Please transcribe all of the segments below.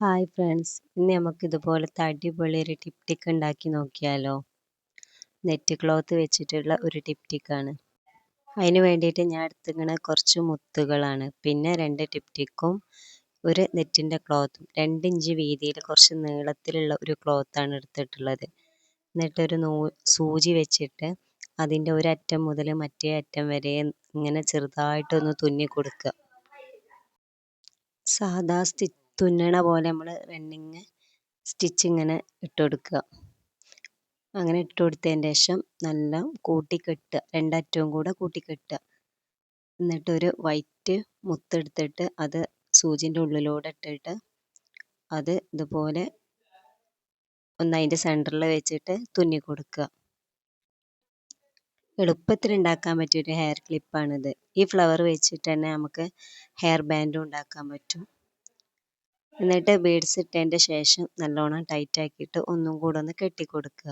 Hi friends ഇന്ന് നമുക്ക് ഇതുപോലത്തെ അടിപൊളി ഒരു ടിപ്റ്റിക്ക് ഉണ്ടാക്കി നോക്കിയാലോ? നെറ്റ് ക്ലോത്ത് വെച്ചിട്ടുള്ള ഒരു ടിപ്റ്റിക്കാണ് അതിന് വേണ്ടിയിട്ട് ഞാൻ എടുത്തിങ്ങനെ കുറച്ച് മുത്തുകളാണ്. പിന്നെ രണ്ട് ടിപ്റ്റിക്കും ഒരു നെറ്റിന്റെ ക്ലോത്തും രണ്ട് ഇഞ്ച് വീതിയിൽ കുറച്ച് നീളത്തിലുള്ള ഒരു ക്ലോത്താണ് എടുത്തിട്ടുള്ളത്. എന്നിട്ടൊരു നൂ സൂചി വെച്ചിട്ട് അതിന്റെ ഒരറ്റം മുതൽ മറ്റേ അറ്റം വരെ ഇങ്ങനെ ചെറുതായിട്ടൊന്ന് തുന്നി കൊടുക്കുക. സാധാ സ്റ്റി തുന്നണ പോലെ നമ്മൾ റണ്ണിങ് സ്റ്റിച്ച് ഇങ്ങനെ ഇട്ട് കൊടുക്കുക അങ്ങനെ ഇട്ട് കൊടുത്തതിന് ശേഷം നല്ല കൂട്ടിക്കെട്ടുക രണ്ടറ്റവും കൂടെ കൂട്ടിക്കെട്ടുക. എന്നിട്ടൊരു വൈറ്റ് മുത്തെടുത്തിട്ട് അത് സൂചിന്റെ ഉള്ളിലൂടെ ഇട്ടിട്ട് അത് ഇതുപോലെ ഒന്ന് അതിന്റെ സെന്ററിൽ വെച്ചിട്ട് തുന്നി കൊടുക്കുക എളുപ്പത്തിൽ ഉണ്ടാക്കാൻ പറ്റിയൊരു ഹെയർ ക്ലിപ്പാണിത് ഈ ഫ്ലവർ വെച്ചിട്ട് തന്നെ നമുക്ക് ഹെയർ ബാൻഡും ഉണ്ടാക്കാൻ പറ്റും. എന്നിട്ട് ബീഡ്സ് ഇട്ടതിന്റെ ശേഷം നല്ലോണം ടൈറ്റ് ആക്കിയിട്ട് ഒന്നും കൂടെ ഒന്ന് കെട്ടിക്കൊടുക്കുക.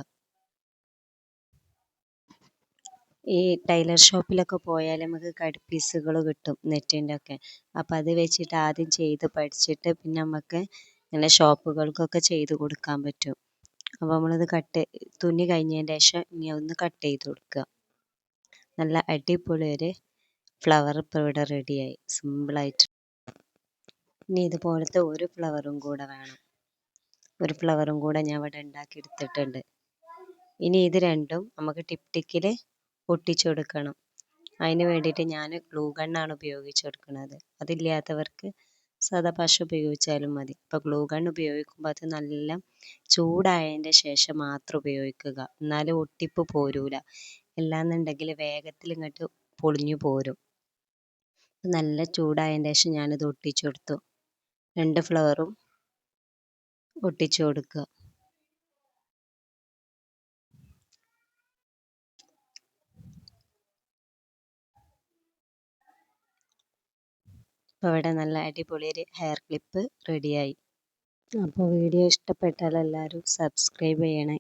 ഈ ടൈലർ ഷോപ്പിലൊക്കെ പോയാൽ നമുക്ക് കട്ട് പീസുകൾ കിട്ടും നെറ്റിന്റെ ഒക്കെ. അപ്പോൾ അത് വെച്ചിട്ട് ആദ്യം ചെയ്ത് പഠിച്ചിട്ട് പിന്നെ നമുക്ക് ഇങ്ങനെ ഷോപ്പുകൾക്കൊക്കെ ചെയ്ത് കൊടുക്കാൻ പറ്റും. അപ്പോൾ നമ്മളത് കട്ട് തുന്നി കഴിഞ്ഞതിന്റെ ശേഷം ഇനി ഒന്ന് കട്ട് ചെയ്ത് കൊടുക്കുക. നല്ല അടിപൊളി ഒരു ഫ്ലവർ ഇപ്പോൾ ഇവിടെ റെഡിയായി സിമ്പിളായിട്ട് ഇനി ഇതുപോലത്തെ ഒരു ഫ്ലവറും കൂടെ വേണം. ഒരു ഫ്ലവറും കൂടെ ഞാൻ ഇവിടെ ഉണ്ടാക്കി എടുത്തിട്ടുണ്ട് ഇനി ഇത് രണ്ടും നമുക്ക് ടിപ്റ്റിക്കിൽ ഒട്ടിച്ചു കൊടുക്കണം അതിന് വേണ്ടിയിട്ട് ഞാൻ ഗ്ലൂ ഗണ്ണാണ് ഉപയോഗിച്ച് കൊടുക്കുന്നത് അതില്ലാത്തവർക്ക് സാധാ പശ ഉപയോഗിച്ചാലും മതി. ഇപ്പോൾ ഗ്ലൂ ഗൺ ഉപയോഗിക്കുമ്പോൾ അത് നല്ല ചൂടായതിന്റെ ശേഷം മാത്രം ഉപയോഗിക്കുക. എന്നാലും ഒട്ടിപ്പ് പോരൂല. അല്ലാന്നുണ്ടെങ്കിൽ വേഗത്തിൽ ഇങ്ങോട്ട് പൊളിഞ്ഞു പോരും. നല്ല ചൂടായതിന്റെ ശേഷം ഞാനിത് ഒട്ടിച്ചു കൊടുത്തു രണ്ട് ഫ്ലവറും ഒട്ടിച്ചു കൊടുക്കുക. അപ്പോൾ ഇവിടെ നല്ല അടിപൊളി ഒരു ഹെയർ ക്ലിപ്പ് റെഡിയായി അപ്പോൾ വീഡിയോ ഇഷ്ടപ്പെട്ടാൽ എല്ലാവരും സബ്സ്ക്രൈബ് ചെയ്യണേ.